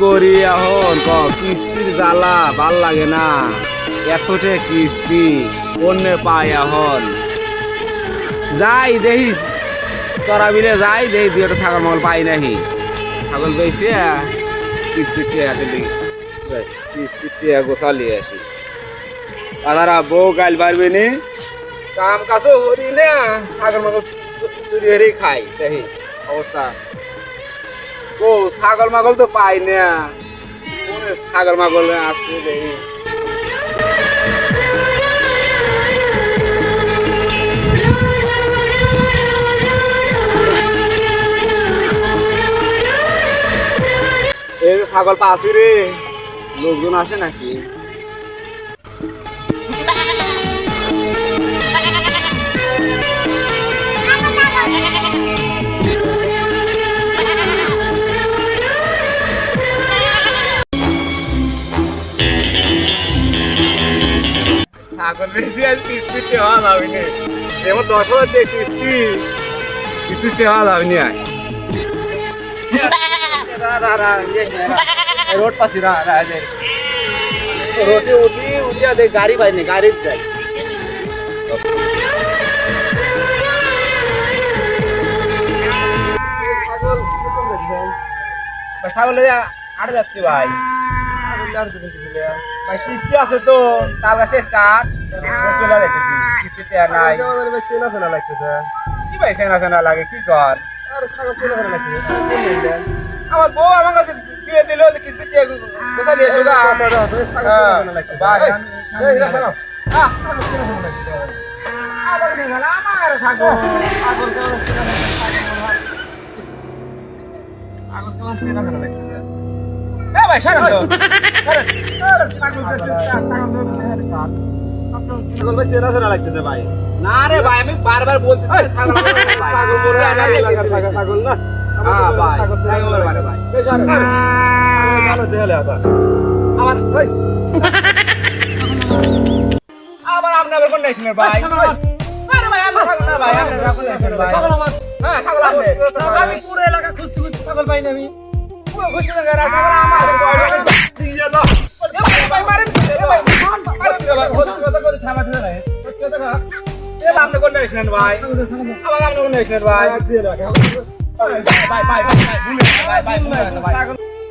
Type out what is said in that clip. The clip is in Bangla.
করি এখন ক, কিস্তির জ্বালা ভালো লাগে না। এতটে কিস্তি, অন্য পাই এখন যাই দেখি চড়াবিলে যাই দেখি দুই একটা ছাগল মাগল পাই নাহি। ছাগল পেয়েছে কিস্তির টিয়া দিলি। কিস্তির টিয়া গোসালিয়ে আসি তারা বউ গাইল পারবে নি? কাম কাজও করি না, ছাগল মাগল চুরি হেরে খাই দেখি অবস্থা ও, ছাগল মাগল তো পাই না। ছাগল মাগল আছে দেখি। এই ছাগল পাচ্ছি রে। লোকজন আছে নাকি? এখন বেশি আজ কিস্তি টেওয়া যাবি নি যেমন দশ হাজার যে কিস্তি কিস্তি টেওয়া যাবি নি আজ রোড পাশে রোডে উঠি উঠি আদে গাড়ি পাইনি গাড়ির যাই ছাগল আট যাচ্ছে ভাই কিস্তি আছে তো তার কাছে কাঠ চলে রেখেছি কিস্তিতে আর নাই। কি ভাই সেনা সেনা লাগে কি কর? আমার বউ আমার কাছে দিয়ে দিল কিস্তি দিয়ে কোথায় দিয়ে এসো গা। ভাই নিয়ে গেল আমার থাকো। এ ভাই সরেন তো না রে ভাই আমি বারবার বলতে ছাগল ছাগল না হ্যাঁ মানে আমার ভাই আবার আপনি আবার কোন নেছেন ভাই আরে ভাই আমি ছাগল না ভাই ছাগল আমার হ্যাঁ ছাগল আপনি আমি পুরো এলাকা খুঁজতে খুঁজতে ছাগল পাই না আমি আপনি কোন নেছেন ভাই আবার আপনি কোন নেছেন ভাই ভাই ভাই ভাই ভাই ভাই ভাই ভুলে ভাই